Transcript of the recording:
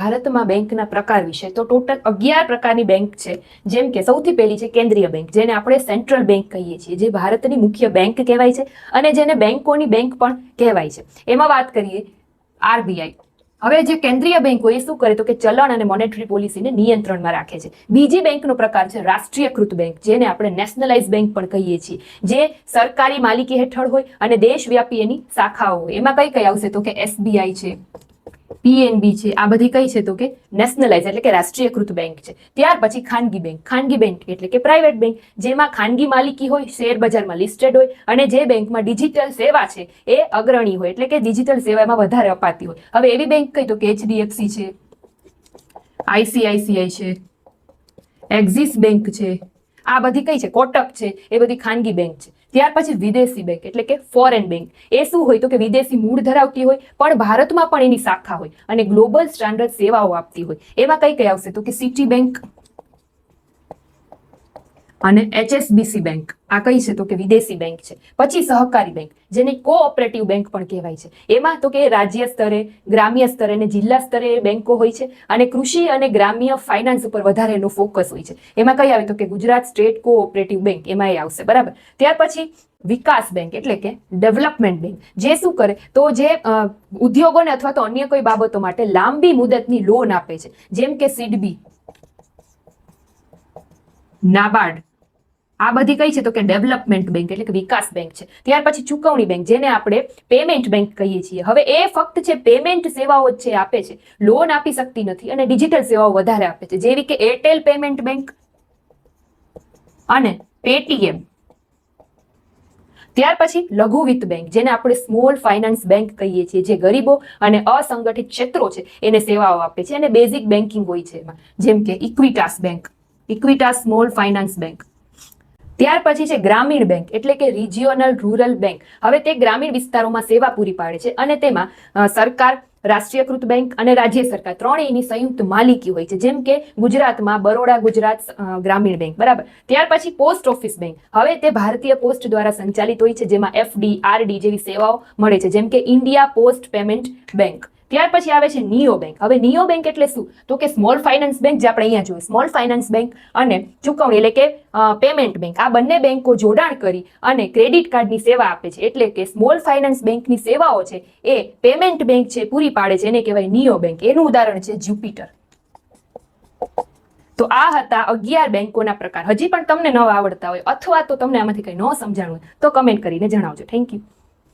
ભારતમાં બેંકના પ્રકાર વિશે તો ટોટલ અગિયાર પ્રકારની બેંક છે. જેમ કે સૌથી પહેલી છે કેન્દ્રીય બેંક, જેને આપણે સેન્ટ્રલ બેંક કહીએ છીએ, જે ભારતની મુખ્ય બેંક કહેવાય છે અને જેને બેંકોની બેંક પણ કહેવાય છે. એમાં વાત કરીએ આરબીઆઈ. હવે જે કેન્દ્રીય બેંક એ શું કરે તો કે ચલણ અને મોનેટરી પોલિસીને નિયંત્રણમાં રાખે છે. બીજી બેંકનો પ્રકાર છે રાષ્ટ્રીયકૃત બેંક, જેને આપણે નેશનલાઇઝ બેંક પણ કહીએ છીએ. જે સરકારી માલિકી હેઠળ હોય અને દેશવ્યાપી એની શાખાઓ હોય. એમાં કઈ કઈ આવશે તો કે એસબીઆઈ છે પીએનબી છે, આ બધી કઈ છે તો કે નેશનલાઇઝ એટલે કે રાષ્ટ્રીયકૃત બેંક છે. ત્યાર પછી ખાનગી બેંક ખાનગી બેંક એટલે કે પ્રાઇવેટ બેંક જેમાં ખાનગી માલિકી હોય, શેર બજારમાં લિસ્ટેડ હોય અને જે બેંકમાં ડિજિટલ સેવા છે, એ અગ્રણી હોય એટલે કે ડિજિટલ સેવામાં વધારે અપાતી હોય. હવે એવી બેંક કઈ તો કે એચડીએફસી છે, આઈસીઆઈસીઆઈ છે એક્ઝિસ બેંક છે આ બધી કઈ છે? કોટક છે, એ બધી ખાનગી બેંક છે. ત્યાર પછી વિદેશી બેંક, એટલે કે ફોરેન બેંક. એ શું હોય તો કે વિદેશી મૂળ ધરાવતી હોય, પણ ભારતમાં પણ એની શાખા હોય અને ગ્લોબલ સ્ટાન્ડર્ડ સેવાઓ આપતી હોય. એમાં કઈ કઈ આવશે? તો કે સિટી બેંક અને એચએસબીસી બેંક આ કઈ છે? તો કે વિદેશી બેંક છે. પછી સહકારી બેંક જેને કોઓપરેટિવ બેંક પણ કહેવાય છે. એમાં તો કે રાજ્ય સ્તરે, ગ્રામ્ય સ્તરે અને જિલ્લા સ્તરે બેંકો હોય છે અને કૃષિ અને ગ્રામ્ય ફાઇનાન્સ ઉપર વધારે એનો ફોકસ હોય છે. એમાં કઈ આવે? તો કે ગુજરાત સ્ટેટ કોઓપરેટિવ બેંક એમાં એ આવશે. બરાબર? ત્યાર પછી વિકાસ બેંક એટલે કે ડેવલપમેન્ટ બેંક જે શું કરે? તો જે ઉદ્યોગોને અથવા તો અન્ય કોઈ બાબતો માટે લાંબી મુદતની લોન આપે છે. જેમ કે સીડબી નાબાર્ડ આ બધી કઈ છે તો કે ડેવલપમેન્ટ બેંક એટલે કે વિકાસ બેંક છે. ત્યાર પછી ચુકવણી બેંક, જેને આપણે પેમેન્ટ બેંક કહીએ છીએ. હવે એ ફક્ત છે પેમેન્ટ સેવાઓ જ છે આપે છે. લોન આપી શકતી નથી અને ડિજિટલ સેવાઓ વધારે આપે છે. જેવી કે એરટેલ પેમેન્ટ બેંક અને પેટીએમ. ત્યાર પછી લઘુ વિત્ત બેંક, જેને આપણે સ્મોલ ફાઇનાન્સ બેંક કહીએ છીએ, જે ગરીબો અને અસંગઠિત ક્ષેત્રો છે, એને સેવાઓ આપે છે. અને બેઝિક બેન્કિંગ હોય છે એમાં. જેમ કે Equitas bank, Equitas small finance bank. ત્યાર પછી છે ગ્રામીણ બેંક, એટલે કે રિજિયોનલ રૂરલ બેંક. હવે તે ગ્રામીણ વિસ્તારોમાં સેવા પૂરી પાડે છે અને તેમાં સરકાર, રાષ્ટ્રીયકૃત બેંક અને રાજ્ય સરકાર ત્રણેયની સંયુક્ત માલિકી હોય છે. જેમ કે ગુજરાતમાં બરોડા ગુજરાત ગ્રામીણ બેંક, બરાબર? ત્યાર પછી પોસ્ટ ઓફિસ બેંક. હવે તે ભારતીય પોસ્ટ દ્વારા સંચાલિત હોય છે, જેમાં એફડી આરડી જેવી સેવાઓ મળે છે. જેમ કે ઇન્ડિયા પોસ્ટ પેમેન્ટ બેંક. ત્યાર પછી આવે છે નિયો બેંક હવે નિયો બેંક એટલે શું? તો કે સ્મોલ ફાઇનાન્સ બેંક જે આપણે અહીંયા જોઈએ. સ્મોલ ફાઇનાન્સ બેંક અને ચૂકવણી એટલે કે પેમેન્ટ બેંક આ બંને બેંકો જોડાણ કરી અને ક્રેડિટ કાર્ડની સેવા આપે છે. એટલે કે સ્મોલ ફાઇનાન્સ બેંકની સેવાઓ છે એ પેમેન્ટ બેંક છે પૂરી પાડે છે. એને કહેવાય નિયો બેંક એનું ઉદાહરણ છે જ્યુપિટર તો આ હતા અગિયાર બેંકોના પ્રકાર. હજી પણ તમને ન આવડતા હોય અથવા તો તમને આમાંથી કંઈ ન સમજાણું હોય તો કમેન્ટ કરીને જણાવજો. Thank you